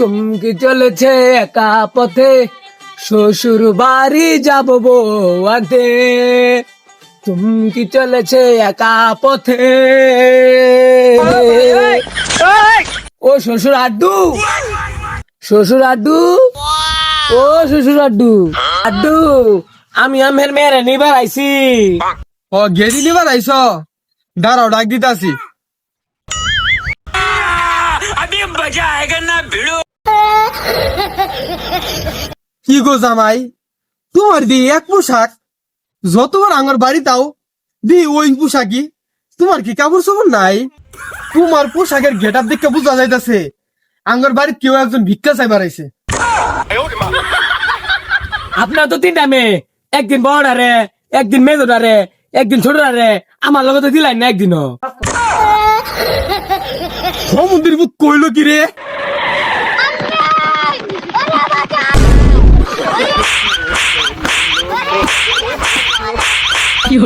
চুমকি চলেছে একা পথে। শ্বশুর বাড়ি যাব বউয়াতে চুমকি চলেছে একা পথে। ও শ্বশুর আড্ডু। শ্বশুর আড্ডু। ও শ্বশুর আড্ডু। আড্ডু আমি আমের মেয়েরে নিবার আইছি। ও গেদি নিবার আইস দাঁড়াও ডাক দিতাছি। কি গো জামাই? তোমার দি এক পোশাক। যতবার আমার বাড়ি তাও দি ওই পোশাকই তোমার কি কাপড় চোপড় নাই? তোমার পোশাকের গেট আপ দেখে বোঝা যাইতাছে আঙ্গর বাড়ির কেউ একজন ভিক্ষা চাইবার আইছে। আপনার তো তিনটা মেয়ে একদিন বড়ারে একদিন মেজোটারে একদিন ছোটরারে আমার লগে তো দিলাই না একদিনও। সমুদ্রের বুক কইলো কি রে? কি